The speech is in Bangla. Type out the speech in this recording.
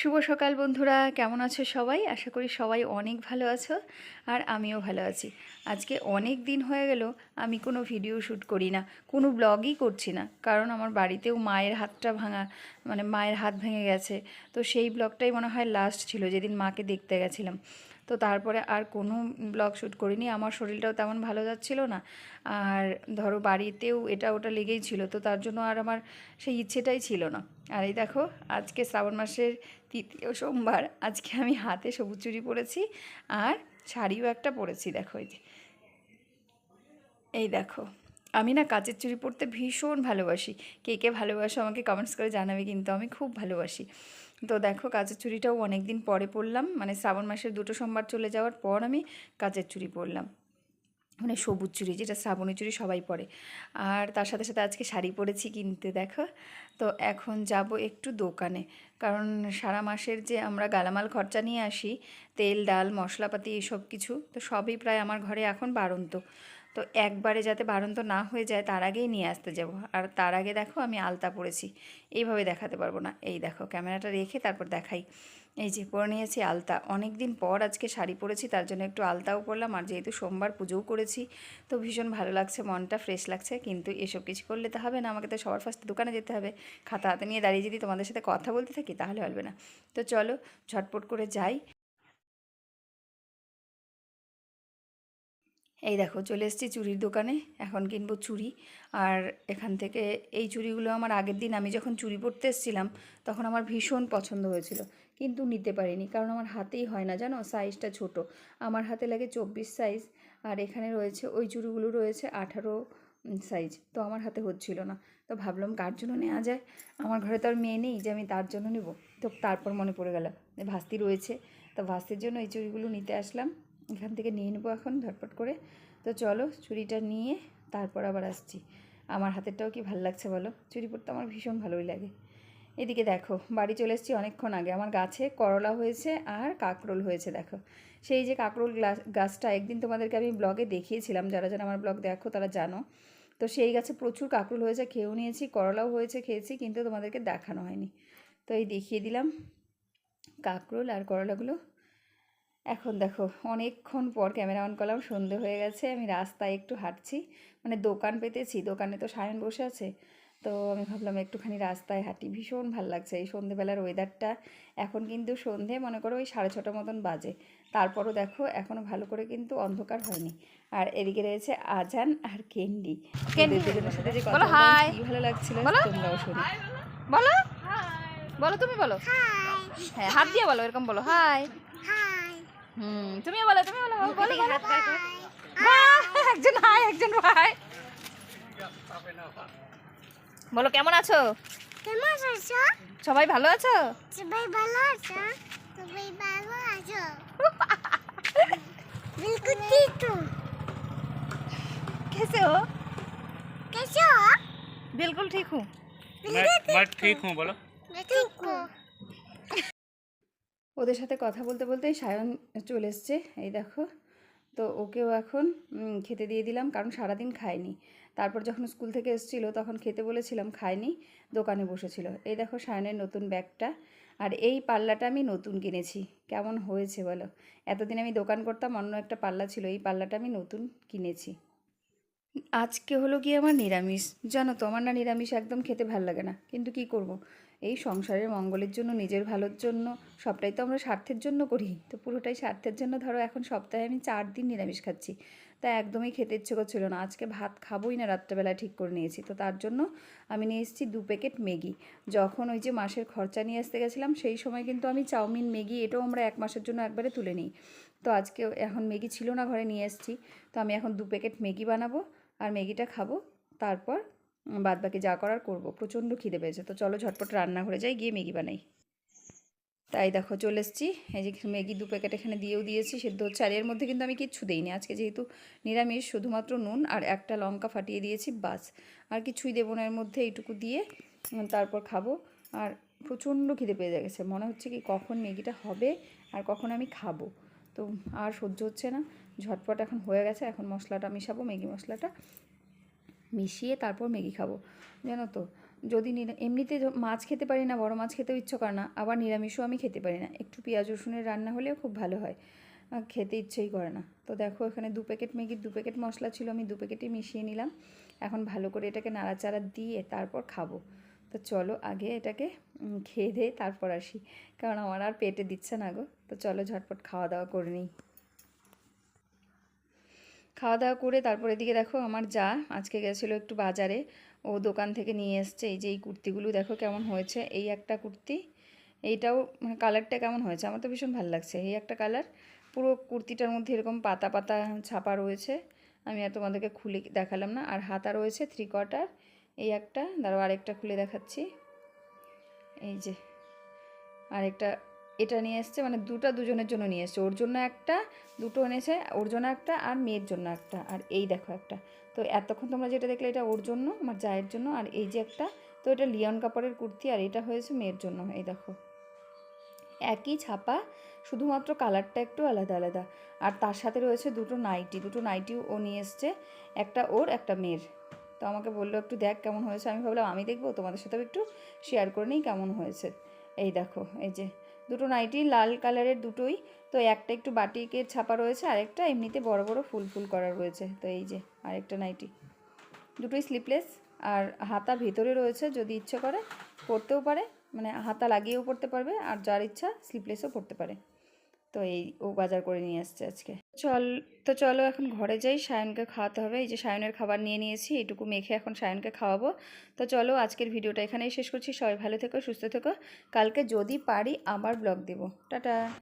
শুভ সকাল বন্ধুরা, কেমন আছো সবাই? আশা করি সবাই অনেক ভালো আছো আর আমিও ভালো আছি। আজকে অনেক দিন হয়ে গেল, আমি কোনো ভিডিও শ্যুট করি না, কোনো ব্লগই করছি না, কারণ আমার বাড়িতেও মায়ের হাতটা ভাঙা মানে মায়ের হাত ভেঙে গেছে। তো সেই ব্লগটাই মনে হয় লাস্ট ছিল, যেদিন মাকে দেখতে গেছিলাম। তো তারপরে আর কোনো ব্লগ শ্যুট করিনি। আমার শরীরটাও তেমন ভালো যাচ্ছিল না। আর ধরো বাড়িতেও এটা ওটা লেগেই ছিল, তো তার জন্য আর আমার সেই ইচ্ছেটাই ছিল না। আর এই দেখো, আজকে শ্রাবণ মাসের তৃতীয় সোমবার, আজকে আমি হাতে সবুজ চুরি পরেছি আর শাড়িও একটা পরেছি, দেখো এই যে। এই দেখো, আমি না কাচের চুড়ি পরতে ভীষণ ভালোবাসি। কে কে ভালোবাসো আমাকে কমেন্টস করে জানাবে কিন্তু আমি খুব ভালোবাসি। তো দেখো কাচের চুড়িটাও অনেক দিন পরে পরলাম মানে শ্রাবণ মাসের দুটো সোমবার চলে যাওয়ার পর আমি কাচের চুড়ি পরলাম মানে সবুজ চুড়ি যেটা শ্রাবণী চুড়ি সবাই পরে। আর তার সাথে সাথে আজকে শাড়ি পরেছি কিনতে, দেখো। তো এখন যাব একটু দোকানে। কারণ সারা মাসের যে আমরা গালামাল খরচা নিয়ে আসি, তেল, ডাল, মশলাপাতি, এসব কিছু, তো সবই প্রায় আমার ঘরে এখন বাড়ন্ত। তো একবারে যাতে বাড়ন্ত না হয়ে যায়, তার আগেই নিয়ে আসতে যাব। আর তার আগে দেখো আমি আলতা পরেছি। এইভাবে দেখাতে পারব না। এই দেখো, ক্যামেরাটা রেখে তারপর দেখাই। এই যে, পরে নিয়েছি আলতা। অনেক দিন পর আজকে শাড়ি পরেছি, তার জন্য একটু আলতাও পরলাম। আর যেহেতু সোমবার পুজোও করেছি, তো ভীষণ ভালো লাগছে, মনটা ফ্রেশ লাগছে। কিন্তু এসব কিছু করলে তো হবে না, আমাকে তো সবার ফার্স্টে দোকানে যেতে হবে। খাতা হাতে নিয়ে দাঁড়িয়ে যদি তোমাদের সাথে কথা বলতে থাকি, তাহলে হবে না। তো চলো, ঝটপট করে যাই। এই দেখো, চলে এসেছি চুড়ির দোকানে, এখন কিনবো চুড়ি আর এখান থেকে এই চুড়িগুলো আমার আগের দিন আমি যখন চুড়ি পরতে এসেছিলাম, তখন আমার ভীষণ পছন্দ হয়েছিল, কিন্তু নিতে পারিনি, কারণ আমার হাতেই হয় না, জানো? সাইজটা ছোট। আমার হাতে লাগে চব্বিশ সাইজ আর এখানে রয়েছে, ওই চুড়িগুলো রয়েছে আঠারো সাইজ তো আমার হাতে হচ্ছিল না। তো ভাবলাম কার জন্য নেওয়া যায়? আমার ঘরে তো আর মেয়ে নেই, যে আমি তার জন্য নেব। তো তারপর মনে পড়ে গেল, ভাস্তি রয়েছে। তো ভাস্তির জন্য এই চুড়িগুলো নিতে আসলাম। এখান থেকে নিয়ে নেব এখন ঝটপট করে। তো চলো চুড়িটা নিয়ে তারপর আবার আসছি। আমার হাতেরটাও কি ভালো লাগছে বলো? চুড়ি পরতে আমার ভীষণ ভালোই লাগে। এদিকে দেখো, বাড়ি চলে এসেছি অনেকক্ষণ আগে। আমার গাছে করলা হয়েছে আর কাকরোল হয়েছে, দেখো। সেই যে কাকরোল গাছটা একদিন তোমাদেরকে আমি ব্লগে দেখিয়েছিলাম। যারা যারা আমার ব্লগ দেখো তারা জানো। তো সেই গাছে প্রচুর কাকরোল হয়েছে, খেয়েও নিয়েছি, করলাও হয়েছে, খেয়েছি, কিন্তু তোমাদেরকে দেখানো হয়নি। তো এই দেখিয়ে দিলাম কাকরোল আর করলাগুলো। এখন দেখো অনেকক্ষণ পর ক্যামেরা অন করলাম সন্ধে হয়ে গেছে আমি রাস্তায় একটু হাঁটছি। মানে দোকান পেতেছি দোকানে তো সায়ন বসে আছে। তো আমি ভাবলাম একটুখানি রাস্তায় হাঁটি ভীষণ ভালো লাগছে। এই সন্ধেবেলার ওয়েদারটা এখন কিন্তু সন্ধে মনে করো ওই সাড়ে ছটা মতন বাজে। তারপরও দেখো এখনও ভালো করে কিন্তু অন্ধকার হয়নি। আর এদিকে রয়েছে আজান আর কেন্ডি। দুজনের সাথে যে কথা কি ভালো লাগছিল তোমরাও শুনি। বলো। বলো তুমি বলো। হ্যাঁ হাত দিয়ে বলো এরকম বলো। হাই হুম তুমিও বলো তুমি বলো বলো বলো বাহ, একজন হাই একজন ভাই বলো কেমন আছো কেমন আছো সবাই ভালো আছো সবাই ভালো আছো সবাই ভালো আছো বিলকুল তো कैसे हो कैसे हो बिल्कुल ठीक हूँ मैं मैं ठीक हूँ बोलो मैं ठीक हूँ ওদের সাথে কথা বলতে বলতেই সায়ন চলে এসছে। এই দেখো, তো ওকেও এখন খেতে দিয়ে দিলাম, কারণ সারাদিন খায়নি। তারপর যখন স্কুল থেকে এসেছিল, তখন খেতে বলেছিলাম খায়নি, দোকানে বসেছিল। এই দেখো সায়নের নতুন ব্যাগটা, আর এই পাল্লাটা আমি নতুন কিনেছি। কেমন হয়েছে বলো? এতদিন আমি দোকান করতাম, অন্য একটা পাল্লা ছিল, এই পাল্লাটা আমি নতুন কিনেছি। আজকে হলো গিয়ে আমার নিরামিষ। জানো তো, আমার না নিরামিষ একদম খেতে ভালো লাগে না। কিন্তু কি করব। এই সংসারের মঙ্গলের জন্য, নিজের ভালোর জন্য, সবটাই তো আমরা স্বার্থের জন্য করি। তো পুরোটাই স্বার্থের জন্য। ধরো এখন সপ্তাহে আমি চার দিন নিরামিষ খাচ্ছি। তা একদমই খেতে ইচ্ছে করছিল না। আজকে ভাত খাবোই না, রাত্রেবেলায় ঠিক করে নিয়েছি। তো তার জন্য আমি নিয়ে এসেছি দু প্যাকেট ম্যাগি। যখন ওই যে মাসের খরচা নিয়ে আসতে গেছিলাম, সেই সময় কিন্তু আমি চাউমিন, ম্যাগি এটাও আমরা এক মাসের জন্য একবারে তুলে নিই। তো আজকে এখন ম্যাগি ছিল না, ঘরে নিয়ে এসেছি। তো আমি এখন দু প্যাকেট ম্যাগি বানাবো আর ম্যাগিটা খাব। তারপর বাদ বাকি যা করার করব। প্রচণ্ড খিদে পেয়েছে। তো চলো ঝটপট রান্নাঘরে যাই, গিয়ে ম্যাগি বানাই। তাই দেখো, চলে এসেছি। এই যে ম্যাগি দু প্যাকেট এখানে দিয়েও দিয়েছি, সেদ্ধ হচ্ছে। আর এর মধ্যে কিন্তু আমি কিচ্ছু দিইনি। আজকে যেহেতু নিরামিষ, শুধুমাত্র নুন আর একটা লঙ্কা ফাটিয়ে দিয়েছি, বাস। আর কিছুই দেবো না এর মধ্যে, এইটুকু দিয়ে তারপর খাব। আর প্রচণ্ড খিদে পেয়ে গেছে। মনে হচ্ছে কি কখন ম্যাগিটা হবে আর কখন আমি খাব। তো আর সহ্য হচ্ছে না। ঝটপট এখন হয়ে গেছে। এখন মশলাটা মিশাবো, ম্যাগি মশলাটা। মিশিয়ে তারপর ম্যাগি খাব, জানো তো? যদি এমনিতে মাছ খেতে পারি না, বড় মাছ খেতেও ইচ্ছে করে না, আবার নিরামিষও আমি খেতে পারি না। একটু পেঁয়াজ রসুনের রান্না হলেও খুব ভালো হয়। খেতে ইচ্ছেই করে না। তো দেখো এখানে দু প্যাকেট ম্যাগির, দু প্যাকেট মশলা ছিল, আমি দু প্যাকেটই মিশিয়ে নিলাম। এখন ভালো করে এটাকে নাড়াচাড়া দিয়ে তারপর খাব। তো চলো আগে এটাকে খেয়ে দিয়ে তারপর আসি। কারণ আমার আর পেটে দিচ্ছে না গো। তো চলো ঝটপট খাওয়া দাওয়া করে নিই। খাওয়া দাওয়া করে তারপর এদিকে দেখো আমার যা, আজকে গেছিল একটু বাজারে। ও দোকান থেকে নিয়ে এসছে, এই যে এই কুর্তিগুলো, দেখো কেমন হয়েছে। এই একটা কুর্তি, এইটাও মানে কালারটা কেমন হয়েছে? আমার তো ভীষণ ভালো লাগছে। এই একটা কালার, পুরো কুর্তিটার মধ্যে এরকম পাতা পাতা ছাপা রয়েছে। আমি আর তোমাদেরকে খুলে দেখালাম না। আর হাতা রয়েছে থ্রি কোয়ার্টার এই একটা। দাঁড়াও, আরেকটা খুলে দেখাচ্ছি। এই যে, আরেকটা এটা নিয়ে এসছে মানে দুটা দুজনের জন্য নিয়ে এসছে। ওর জন্য একটা, দুটো এনেছে, ওর জন্য একটা আর মেয়ের জন্য একটা। আর এই দেখো একটা। তো এতক্ষণ তোমরা যেটা দেখলে এটা ওর জন্য, আমার জায়ের জন্য, আর এই যে একটা, তো এটা লিওন কাপড়ের কুর্তি, আর এটা হয়েছে মেয়ের জন্য, এই দেখো। একই ছাপা, শুধুমাত্র কালারটা একটু আলাদা আলাদা। আর তার সাথে রয়েছে দুটো নাইটি, দুটো নাইটিও ও নিয়ে এসছে, একটা ওর, একটা মেয়ের। তো আমাকে বলল, একটু দেখ কেমন হয়েছে। আমি ভাবলাম, আমি দেখব, তোমাদের সাথেও একটু শেয়ার করে নিই কেমন হয়েছে। এই দেখো, এই যে দুটো নাইটি লাল কালারের দুটোই। তো একটা একটু বাটিকের ছাপা রয়েছে, আরেকটা এমনিতে বড় বড় ফুল ফুল করা রয়েছে। তো এই যে আরেকটা নাইটি। দুটোই স্লিপলেস আর হাতা ভেতরে রয়েছে যদি ইচ্ছে করে, পরতেও পারে। মানে হাতা লাগিয়েও পড়তে পারবে, আর যার ইচ্ছা স্লিপলেসও পড়তে পারে। তো এই ও বাজার করে নিয়ে আসছে আজকে। চল, তো চলো এখন ঘরে যাই, সায়নকে খাওয়াতে হবে। এই যে সায়নের খাবার নিয়ে নিয়েছি, এটুকু মেখে এখন সায়নকে খাওয়াবো। তো চলো আজকের ভিডিওটা এখানেই শেষ করছি। সবাই ভালো থেকো, সুস্থ থেকো। কালকে যদি পারি আবার ব্লগ দেবো। টাটা।